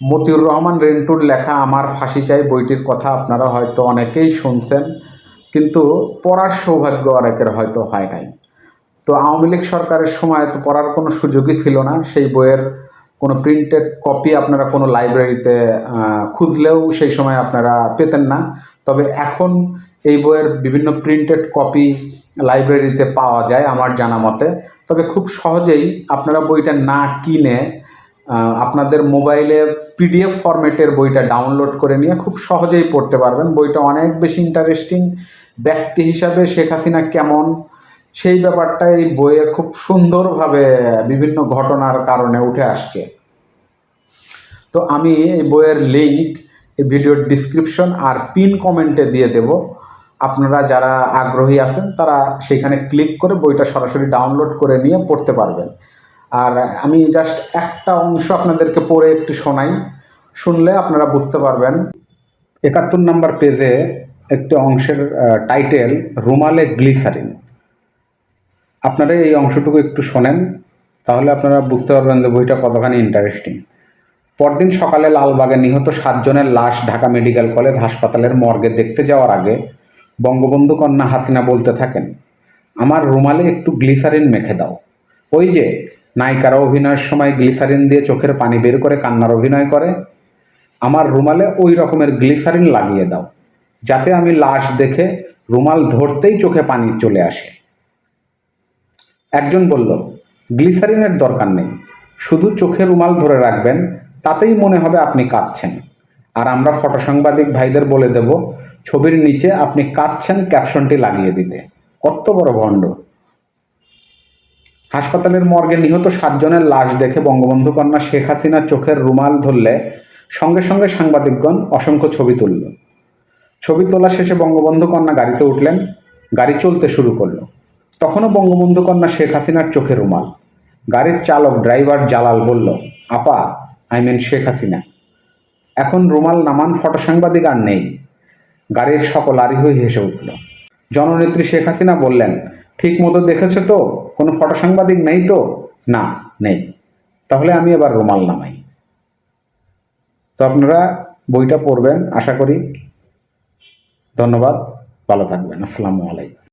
মতিউর রহমান রেন্টুর লেখা আমার ফাঁসি চাই বইটির কথা আপনারা হয়তো অনেকেই শুনছেন, কিন্তু পড়ার সৌভাগ্য অনেকের হয়তো হয় নাই। তো আওয়ামী লীগ সরকারের সময় তো পড়ার কোনো সুযোগই ছিল না, সেই বইয়ের কোনো প্রিন্টেড কপি আপনারা কোনো লাইব্রেরিতে খুঁজলেও সেই সময় আপনারা পেতেন না। তবে এখন এই বইয়ের বিভিন্ন প্রিন্টেড কপি লাইব্রেরিতে পাওয়া যায় আমার জানা মতে। তবে খুব সহজেই আপনারা বইটা না কিনে আপনাদের মোবাইলে পিডিএফ ফরম্যাটের বইটা ডাউনলোড করে নিয়ে খুব সহজেই পড়তে পারবেন। বইটা অনেক বেশি ইন্টারেস্টিং ব্যক্তি হিসাবে শেখ হাসিনা কেমন? সেই ব্যাপারটা এই বইয়ে খুব সুন্দরভাবে বিভিন্ন ঘটনার কারণে উঠে আসছে। তো আমি এই বইয়ের লিঙ্ক এই ভিডিওর ডিসক্রিপশন আর পিন কমেন্টে দিয়ে দেব। আপনারা যারা আগ্রহী আছেন, তারা সেখানে ক্লিক করে বইটা সরাসরি ডাউনলোড করে নিয়ে পড়তে পারবেন। আর আমি জাস্ট একটা অংশ আপনাদেরকে পড়ে একটু শোনাই। শুনলে আপনারা বুঝতে পারবেন। একাত্তর নম্বর পেজে একটি অংশের টাইটেল রুমালে গ্লিসারিন আপনারা এই অংশটুকু একটু শোনেন, তাহলে আপনারা বুঝতে পারবেন যে বইটা কতখানি ইন্টারেস্টিং পরদিন সকালে লালবাগে নিহত সাতজনের লাশ ঢাকা মেডিকেল কলেজ হাসপাতালের মর্গে দেখতে যাওয়ার আগে বঙ্গবন্ধু কন্যা হাসিনা বলতে থাকেন, আমার রুমালে একটু গ্লিসারিন মেখে দাও। ওই যে নায়িকারা অভিনয়ের সময় গ্লিসারিন দিয়ে চোখের পানি বের করে কান্নার অভিনয় করে। আমার রুমালে ওই রকমের গ্লিসারিন লাগিয়ে দাও, যাতে আমি লাশ দেখে রুমাল ধরতেই চোখে পানি চলে আসে। একজন বলল, গ্লিসারিনের দরকার নেই, শুধু চোখে রুমাল ধরে রাখবেন, তাতেই মনে হবে আপনি কাঁদছেন। আর আমরা ফটো সাংবাদিক ভাইদের বলে দেব, ছবির নিচে আপনি কাঁদছেন ক্যাপশনটি লাগিয়ে দিতে। কত বড় ভণ্ড। হাসপাতালের মর্গে নিহত সাতজনের লাশ দেখে বঙ্গবন্ধু কন্যা শেখ হাসিনা চোখের রুমাল ধরলে সঙ্গে সঙ্গে সাংবাদিকগণ অসংখ্য ছবি তুলল। ছবি তোলা শেষে বঙ্গবন্ধু কন্যা গাড়িতে উঠলেন, গাড়ি চলতে শুরু করল। তখনও বঙ্গবন্ধু কন্যা শেখ হাসিনার চোখে রুমাল। গাড়ির চালক, ড্রাইভার জালাল বলল, আপা, আই মিন শেখ হাসিনা। এখন রুমাল নামান ফটো সাংবাদিক আর নেই। গাড়ির সকল আরি হয়ে হেসে উঠল। জননেত্রী শেখ হাসিনা বললেন ঠিক মতো দেখেছ তো? কোনো ফটো সাংবাদিক নেই তো? না, নেই। তাহলে আমি এবার রুমাল নামাই। তো আপনারা বইটা পড়বেন, আশা করি। ধন্যবাদ, ভালো থাকবেন। আসসালামু আলাইকুম।